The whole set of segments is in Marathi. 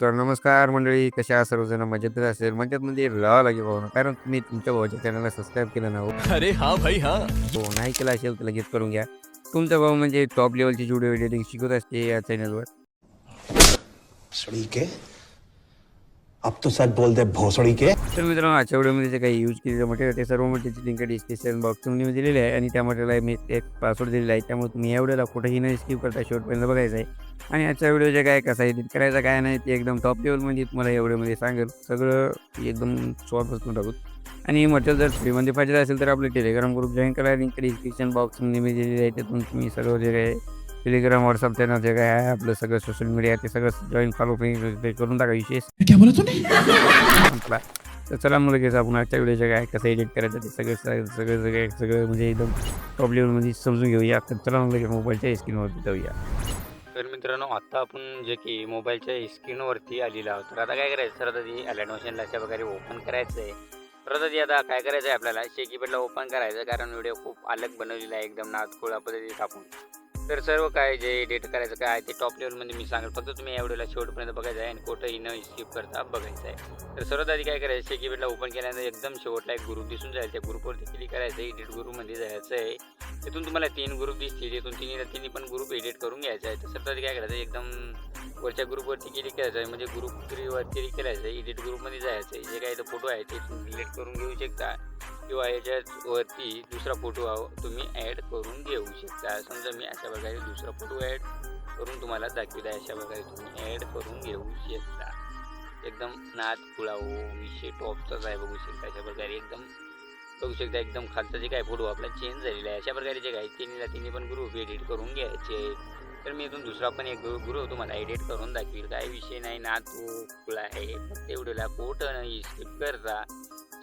तर नमस्कार मंडळी कशा आहात सर्वजण? मजेत असेल? मजेत म्हणजे राहावं लागेल भाऊ. कारण तुम्ही तुमच्या भावाच्या चॅनलला सबस्क्राईब केलं ना हो. अरे हाँ भाई हाँ. हो, नाही केलं असेल तर लगेच करून घ्या. तुमचा भाऊ म्हणजे टॉप लेवलची व्हिडिओ एडिटिंग शिकवत असते या चॅनलवर भोसड़ी के अब तो सच बोल दे भोसड़ी के तर मित्रांनो आजच्या व्हिडिओमध्ये जे काही यूज केलेलं मटेरियल ते सर्व मटेरियलची लिंक डिस्क्रिप्शन बॉक्समध्ये दिलेली आहे. आणि त्या मटेरियलला मी एक पासवर्ड दिलेला आहे. त्यामुळे तुम्ही या व्हिडिओला कुठेही न स्किप करता शेवटपर्यंत बघायचं आहे. आणि आजच्या व्हिडिओ जे काय कसा एडिट करायचा काय नाही ते एकदम टॉप लेवलमध्ये तुम्हाला या व्हिडिओमध्ये सांगेल. सगळं एकदम सॉल्व टाकू. आणि मटेरियल जर फ्रीमध्ये पाहिजे असेल तर आपलं टेलिग्राम ग्रुप जॉईन करा. लिंक डिस्क्रिप्शन बॉक्समध्ये मी दिलेली आहे. त्यातून तुम्ही सगळं जे काय टेलिग्राम व्हॉट्सअप चॅनल जे काय आहे आपलं सगळं सोशल मीडिया ते सगळं जॉईन फॉलो करून टाका विशेष. तर चला मग लगेच आपण आजच्या व्हिडिओच्या काय कसं एडिट करायचं ते सगळं सगळं सगळं सगळं सगळं म्हणजे एकदम टॉप लेवलमध्ये समजून घेऊया. तर चला मग लगेच मोबाईलच्या स्क्रीनवरती जाऊया. तर मित्रांनो आता आपण जे की मोबाईलच्या स्क्रीनवरती आलेलो आहोत. तर आता काय करायचं? सर आता ती अलर्ट अशा प्रकारे ओपन करायचं आहे तर आता ती आता काय करायचं आहे आपल्याला? शेकीपॅडला ओपन करायचं कारण व्हिडिओ खूप अलग बनवलेला आहे. एकदम नादखोळा पद्धतीने टाकून. तर सर्व काय जे डेट करायचं काय ते टॉप लेवलमध्ये मी सांगेल. फक्त तुम्ही या व्हिडिओला शेवटपर्यंत बघायचं आहे आणि कुठंही न स्किप करता बघायचं आहे. तर सर्वात आधी काय करायचं शेकीबेटला ओपन केल्यानंतर एकदम शेवटला एक ग्रुप दिसून जाईल. त्या ग्रुपवरती क्लिक करायचं आहे एडिट ग्रुपमध्ये जायचं आहे तिथून तुम्हाला तीन ग्रुप दिसतील. तिथून तिन्ही तिन्ही पण ग्रुप एडिट करून घ्यायचा आहे. तर काय करायचं? आहे, एकदम वरच्या ग्रुपवरती क्लिक करायचं आहे. म्हणजे ग्रुप क्लिक करायचं आहे. एडिट ग्रुपमध्ये जायचं आहे. जे काही फोटो आहे ते तुम्ही डिलीट करून घेऊ शकता. किंवा याच्यावरती दुसरा फोटो तुम्ही ॲड करून घेऊ शकता. समजा मी अशा प्रकारे दुसरा फोटो ॲड करून तुम्हाला दाखविला आहे. अशा प्रकारे तुम्ही ॲड करून घेऊ शकता. एकदम नाद खुळावो हो. विषय टॉपचाच आहे. बघू शकता. अशा प्रकारे एकदम बघू शकता एकदम खालचा जे काय फोटो आपला चेंज झालेला आहे. अशा प्रकारे जे काय तिन्हीला तिन्ही पण ग्रुप एडिट करून घ्यायचे. तर मी इथून दुसरा पण एक ग्रुप तुम्हाला एडिट करून दाखवील. काय विषय नाही ना तो खुला आहे? फक्त एवढ्याला नाही स्किप करता.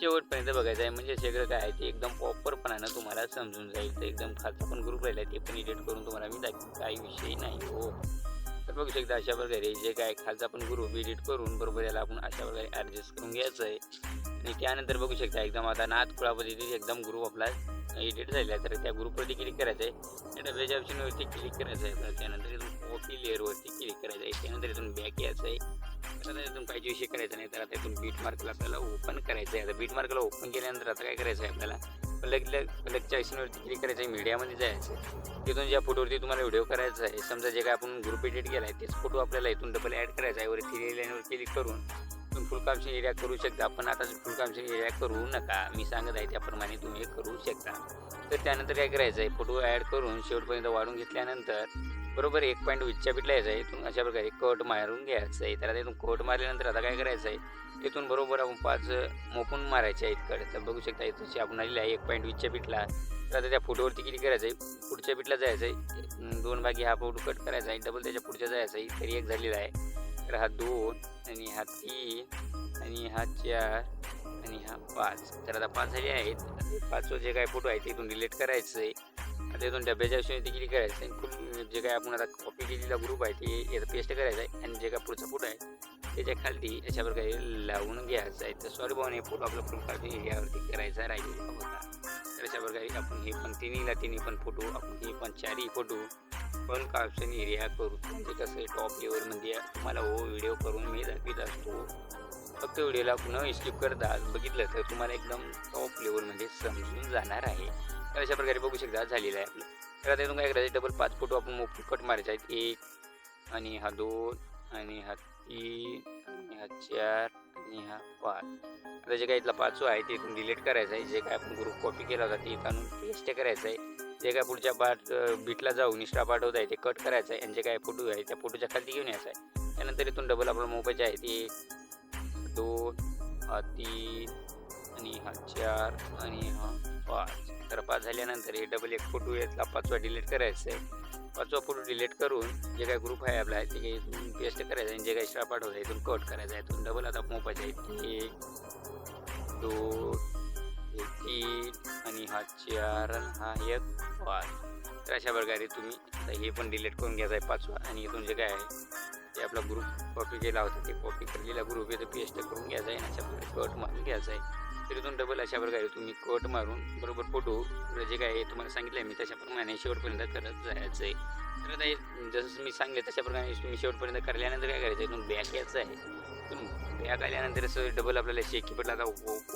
शेवटपर्यंत बघायचं आहे. म्हणजे सगळं काय आहे ते एकदम प्रॉपरपणानं तुम्हाला समजून जाईल. तर एकदम खालचा पण ग्रुप राहिला ते पण एडिट करून तुम्हाला मी दाखवील. काही विषय नाही हो. तर बघू शकता अशा प्रकारे जे काय खालचा पण ग्रुप एडिट करून बरोबर याला आपण अशा प्रकारे ॲडजस्ट करून घ्यायचं आहे आणि त्यानंतर बघू शकता एकदम आता नाथ खुळा पद्धतीने एकदम ग्रुप आपला एडिट झालेला आहे. तर त्या ग्रुपवरती क्लिक करायचं आहे त्या डब्याच्या ऑप्शनवरती क्लिक करायचं आहे त्यानंतर इथून कॉपी लेअरवरती क्लिक करायचं आहे त्यानंतर इथून बॅक यायचं आहे आता इथून पाहिजे विषय करायचा नाही. तर आता इथून बीट मार्कला आपल्याला ओपन करायचं आहे आता बीट मार्कला ओपन केल्यानंतर आता काय करायचं आहे आपल्याला प्लग प्लगच्या ऑप्शनवरती क्लिक करायचं आहे मीडियामध्ये जायचं आहे तिथून ज्या फोटोवरती तुम्हाला व्हिडिओ करायचा आहे समजा जे काय आपण ग्रुप एडिट केला आहे तेच फोटो आपल्याला इथून डबल ॲड करायचा आहे वर थ्री लाईनवर क्लिक करून तुम्ही फुलकामशी एरिया करू शकता. पण आता फुलकामशन एरिया करू नका. मी सांगत आहे त्याप्रमाणे तुम्ही करू शकता. तर त्यानंतर काय करायचं आहे फोटो ॲड करून शेवटपर्यंत वाढून घेतल्यानंतर बरोबर एक पॉईंट वीसच्या पिठला यायचं आहे इथून अशा प्रकारे कट मारून घ्यायचं आहे तर आता इथून कट मारल्यानंतर आता काय करायचं आहे इथून बरोबर आपण पाच मोपून मारायचे आहेत कडे तर बघू शकता इथून आपण आलेली आहे एक पॉईंट वीसच्या पिठला. तर आता त्या फोटोवरती किती करायचं आहे पुढच्या पिठला जायचं आहे दोन भागी हा फोटो कट करायचा आहे डबल त्याच्या पुढच्या जायचं आहे तरी एक झालेला आहे. तर हा दोन आणि हा तीन आणि हा चार आणि हा पाच तर आता पाच झाले आहेत आता पाचवं जे काय फोटो आहे ते इथून डिलीट करायचं आहे आता इथून डब्याच्या ते क्लिक करायचं आहे फुल जे काय आपण आता कॉपी केलेला ग्रुप आहे ते याचा पेस्ट करायचा आहे आणि जे काय पुढचा फोटो आहे त्याच्या खालती अशा प्रकारे लावून घ्यायचं आहे तर सॉरी भाऊन हे फोटो आपला फुल काढून एरियावरती करायचा राहिलेला होता तर अशा प्रकारे आपण हे पण तिन्हीला तिन्ही पण फोटो आपण हे पण चारही फोटो आपण काप्शन एरिया करू. म्हणजे कसं आहे टॉप लेवलमध्ये तुम्हाला हो व्हिडिओ करून मी दाखवित असतो. फक्त व्हिडिओला पुन्हा स्किप करता बघितलं तर तुम्हाला एकदम टॉप लेवलमध्ये समजून जाणार आहे. तर अशा प्रकारे बघू शकता झालेलं आहे आपलं. तर आता तुम्हाला काय करायचं डबल पाच फोटो आपण मोफत कट मारायचे आहेत. एक आणि हा दोन आणि हा तीन आणि हा चार आणि हा पाच. आता जे काय इथला पाचवा आहे ते इथून डिलीट करायचं आहे. जे काय आपण ग्रुप कॉपी केला होता ते इथं आणून पेस्ट करायचं आहे. जे काय पुढच्या पार्ट बीटला जाऊन निष्ठा पाठवत आहे ते कट करायचं आहे आणि जे काय फोटो आहे त्या फोटोच्या खाली घेऊन यायचं आहे. त्यानंतर इथून डबल आपला मोबाईलचे आहे ते एक दोन तीन आणि हा चार आणि हा पाच. तर पाच झाल्यानंतर हे डबल एक फोटो यातला पाचवा डिलीट करायचा आहे. पाचवा फोटो डिलीट करून जे काय ग्रुप आहे आपला ते काही इथून पेस्ट करायचं आणि जे काही स्ट्रा पाठवत आहे इथून कट करायचं आहे. इथून डबल आता मोबाईलचे आहे. एक दोन तीन आणि हा चार आणि हा एक. पाच तर अशा प्रकारे तुम्ही हे पण डिलीट करून घ्यायचं आहे पाचवा. आणि इथून जे काय आहे ते आपला ग्रुप कॉपी केला होता ते कॉपी केलेला ग्रुप आहे ते पेस्ट करून घ्यायचा आहे आणि अशा प्रकारे कट मारून घ्यायचा आहे तर इथून डबल अशा प्रकारे तुम्ही कट मारून बरोबर फोटो जे काय आहे तुम्हाला सांगितलं आहे मी तशाप्रमाणे शेवटपर्यंत करत जायचं आहे तर आता जसं मी सांगितलं तशाप्रकारे तुम्ही शेवटपर्यंत करल्यानंतर काय करायचं इथून बॅक यायचं आहे इथून आल्यानंतर असं डबल आपल्याला शेकीपटला आता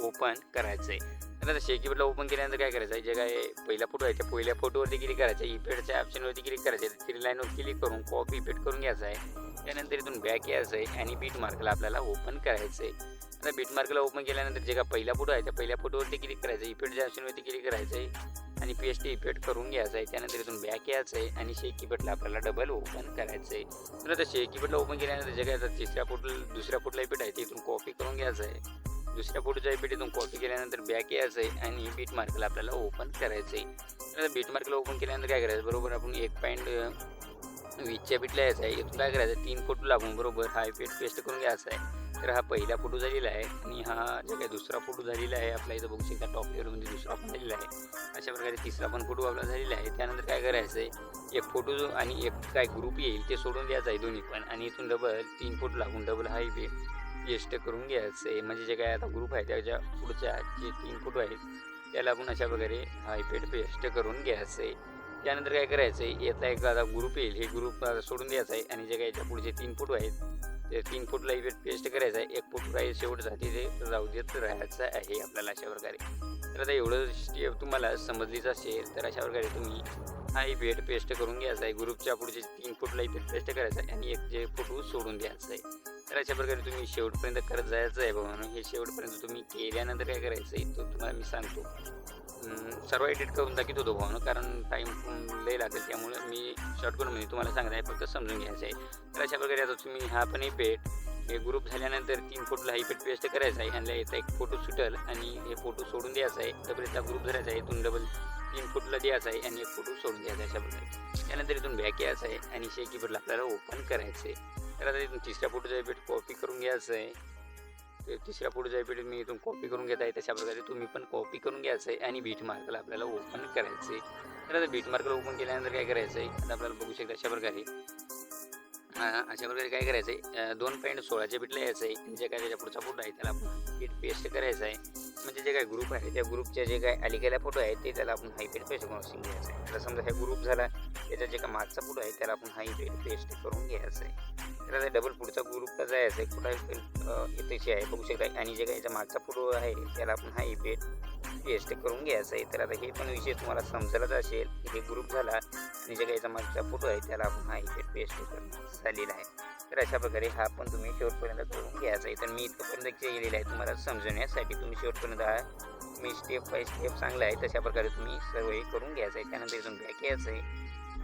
ओपन करायचं आहे तर आता शेकीपटला ओपन केल्यानंतर काय करायचं आहे जे काय पहिला फोटो आहे त्या पहिल्या फोटोवरती क्लिक करायचं आहे इफेक्टच्या ऑप्शनवरती क्लिक करायचं आहे थ्री लाईनवर क्लिक करून कॉपी इफेक्ट करून घ्यायचं आहे त्यानंतर इथून बॅक यायचं आहे आणि बीट मार्कला आपल्याला ओपन करायचं आहे आता बीट मार्कला ओपन केल्यानंतर जे काय पहिला फोटो आहे त्या पहिल्या फोटोवरती क्लिक करायचं आहे इफेक्टच्या ऑप्शनवरती क्लिक करायचं आहे आणि पी एच टी इफेक्ट करून घ्यायचं आहे त्यानंतर इथून बॅक यायचं आहे आणि शेक कीपॅडला आपल्याला डबल ओपन करायचं आहे तर आता शेक कीपॅडला ओपन केल्यानंतर जे काय तिसऱ्या फुटला दुसऱ्या फुटला इफेक्ट आहे ते इथून कॉपी करून घ्यायचं आहे दुसऱ्या फोटोचा इफेक्ट इथून कॉपी केल्यानंतर बॅक यायचं आहे आणि बीट मार्कला आपल्याला ओपन करायचं आहे तर बीट मार्कला ओपन केल्यानंतर काय करायचं? बरोबर आपण एक पॉईंट वीसच्या बीटला यायचं आहे इथून काय करायचं? तीन फोटो लागून बरोबर हा इफेक्ट पेस्ट करून घ्यायचा आहे तर हा पहिला फोटो झालेला आहे आणि हा जो काही दुसरा फोटो झालेला आहे आपल्या इथं बघू शकता टॉप लेवलमध्ये दुसरा पण झालेला आहे. अशा प्रकारे तिसरा पण फोटो आपला झालेला आहे. त्यानंतर काय करायचं आहे एक फोटो जो आणि एक काय ग्रुप येईल ते सोडून द्यायचं आहे दोन्ही पण. आणि इथून डबल तीन फोटो लागून डबल हा इफेक्ट पेस्ट करून घ्यायचं आहे. म्हणजे जे काय आता ग्रुप आहे त्याच्या पुढच्या जे तीन फोटो आहेत त्याला आपण अशा प्रकारे हा इफेक्ट पेस्ट करून घ्यायचं आहे. त्यानंतर काय करायचं आहे याचा एक आता ग्रुप येईल. हे ग्रुप सोडून द्यायचं आहे. आणि जे काय याच्या पुढचे तीन फोटो आहेत ते तीन फुटला इव्हेट पेस्ट करायचा आहे एक फूट राहील शेवटसाठी ते राहू देत राहायचं आहे आपल्याला अशा प्रकारे. तर आता एवढं स्टेप तुम्हाला समजलीच असेल तर अशा प्रकारे तुम्ही हा इफेक्ट पेस्ट करून घ्यायचा आहे. ग्रुपच्या पुढचे तीन फुटला इफेक्ट पेस्ट करायचा आहे आणि एक जे फोटो सोडून द्यायचा आहे. तर अशा प्रकारे तुम्ही शेवटपर्यंत करत जायचं आहे बाबा हे शेवटपर्यंत तुम्ही केल्यानंतर काय करायचं आहे तो तुम्हाला मी सांगतो. सर्व एडिट करून दाखवत होतो भावनं कारण टाईम लय लागेल त्यामुळे मी शॉर्ट करून म्हणजे तुम्हाला सांगत आहे फक्त समजून घ्यायचं आहे. तर अशा प्रकारे आता तुम्ही हा पण इफेक्ट हे ग्रुप झाल्यानंतर तीन फोटोला हा इफेक्ट पेस्ट करायचा आहे. आणि याचा एक फोटो सुटल आणि हे फोटो सोडून द्यायचा आहे. डबल याचा ग्रुप धरायचा आहे इथून डबल तीन फुटला द्यायचा आहे आणि एक फोटो सोडून द्यायचा आहे अशा प्रकारे. त्यानंतर इथून बॅक यायचा आहे आणि शेकीपटला आपल्याला ओपन करायचं आहे. तर आता इथून तिसऱ्या फोटोचा इफेक्ट कॉपी करून घ्यायचं आहे. ते तिसऱ्या फोटोचा इफेक्ट मी इथून कॉपी करून घेत आहे तशा प्रकारे तुम्ही पण कॉपी करून घ्यायचं आहे. आणि बीट मार्कला आपल्याला ओपन करायचं आहे. तर आता बीट मार्कला ओपन केल्यानंतर काय करायचं आहे? आता आपल्याला बघू शकता अशा प्रकारे. अशा प्रकारे काय करायचं आहे? दोन पॉईंट सोळाच्या बीटला यायचं आहे. जे काय त्याच्या पुढचा फोटो आहे त्याला आपण बीट पेस्ट करायचं आहे. म्हणजे जे काय ग्रुप आहे त्या ग्रुपचे जे काय अलीकडल्या फोटो आहेत ते त्याला आपण हाय पेस्ट पेस्ट करून घ्यायचं आहे. तर समजा हा ग्रुप झाला त्याचा जे काय मागचा फोटो आहे त्याला आपण हाय पेस्ट करून घ्यायचं आहे. तर आता डबल पुढचा ग्रुप कसा आहे. कुठं येतेची आहे. बघू शकता आणि जे काही याचा मागचा फोटो आहे त्याला आपण हा इफेक्ट पेस्ट करून घ्यायचा आहे. तर आता हे पण विषय तुम्हाला समजलाच असेल हे ग्रुप झाला आणि जे काही याचा मागचा फोटो आहे त्याला आपण हा इफेक्ट पेस्ट करून झालेला आहे. तर अशा प्रकारे हा पण तुम्ही शेवटपर्यंत करून घ्यायचा आहे. तर मी इथपर्यंत केलेला आहे. तुम्हाला समजवण्यासाठी तुम्ही शेवटपर्यंत हा मी स्टेप बाय स्टेप चांगला आहे. तशा प्रकारे तुम्ही सर्व हे करून घ्यायचं आहे. त्यानंतर इथून बॅक यायचं आहे.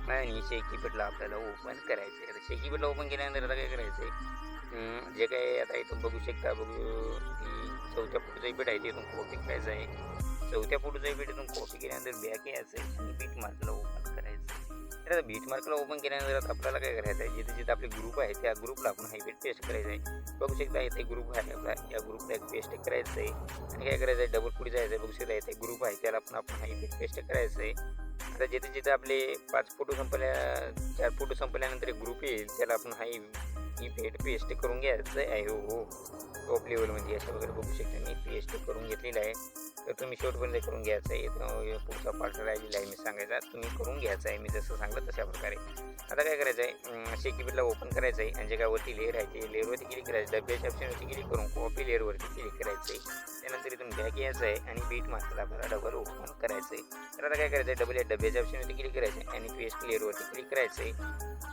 आणि शेकीपेटला आपल्याला ओपन करायचं आहे आता शेकीपेटला ओपन केल्यानंतर आता काय करायचं आहे जे काय आता इथून बघू शकता बघू की चौथ्या फुटचा पीठ आहे तिथून कॉपी करायचं आहे चौथ्या फुटचा पीठ इथून कॉपी केल्यानंतर बॅक यायचं आहे आणि बीट मार्कला ओपन करायचं तर आता बीट मार्कला ओपन केल्यानंतर आता आपल्याला काय करायचं आहे जिथे जिथे आपले ग्रुप आहे त्या ग्रुपला आपण हायवेट पेस्ट करायचं आहे बघू शकता इथे ग्रुप आहे आपला या ग्रुपला एक पेस्ट करायचं आहे आणि काय करायचं आहे डबल पुढे जायचं आहे बघू शकता इथे ग्रुप आहे त्याला आपण आपण हायवेट पेस्ट करायचं आहे आता जिथे जिथे आपले पाच फोटो संपल्या चार फोटो संपल्यानंतर एक ग्रुप येईल त्याला आपण हाय इफेक्ट पेस्ट करून घ्यायचं आहे. हो हो. टॉप लेवलमध्ये अशा वगैरे बघू शकता मी. पेस्ट करून घेतलेलं आहे. तर तुम्ही शेवटपर्यंत करून घ्यायचं आहे. पुढचा पार्ट राहिलेला आहे मी सांगायचा. तुम्ही करून घ्यायचं आहे मी जसं सांगलं तशा प्रकारे. आता काय करायचं आहे? शेकीबीटला ओपन करायचं आहे आणि जे काय वरती लेअर आहे ते लेअरवरती क्लिक करायचं. डब्याच्या ऑप्शनवरती क्लिक करून कॉपी लेअरवरती क्लिक करायचं आहे. त्यानंतर इथून बॅक यायचं आहे आणि बीट मार्कला आपल्याला डबल ओपन करायचं आहे. तर आता काय करायचं आहे? डबल या डब्याच्या ऑप्शनवरती क्लिक करायचं आहे आणि पेस्ट लेअरवरती क्लिक करायचं आहे.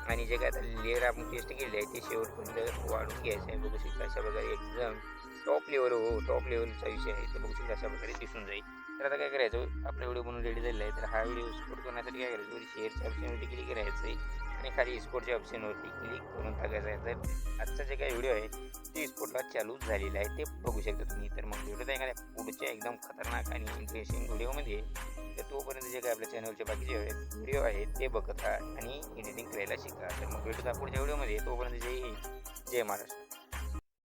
आणि जे काय आता लेअर आपण पेस्ट केले आहे ते शेवटपर्यंत वाढून घ्यायचं आहे. बघू शकता अशा प्रकारे एकदम टॉप लेवल हो टॉप लेवलचा विषय आहे तो बघू शकता अशा प्रकारे दिसून जाईल. तर आता काय करायचं आपला व्हिडिओ बनवून रेडी झालेला आहे तर हा व्हिडिओ स्पोर्ट करण्यासाठी काय करायचं? म्हणजे शेअरच्या ऑप्शनवरती क्लिक करायचं आहे आणि खाली स्पोर्टच्या ऑप्शनवरती क्लिक करून टाकायचं आहे. तर आजचा जे काही व्हिडिओ आहे ते स्पोर्टला चालू झालेला आहे ते बघू शकता तुम्ही. तर मग व्हिडिओ एखाद्या पुढच्या एकदम खतरनाक आणि इंटरेस्टिंग व्हिडिओमध्ये तर तोपर्यंत जे काय आपल्या चॅनलचे बाकीचे व्हिडिओ आहेत ते बघत राहा आणि एडिटिंग करायला शिका. तर मग भेटूया पुढच्या व्हिडिओमध्ये तोपर्यंत जय हिंद जय महाराष्ट्र.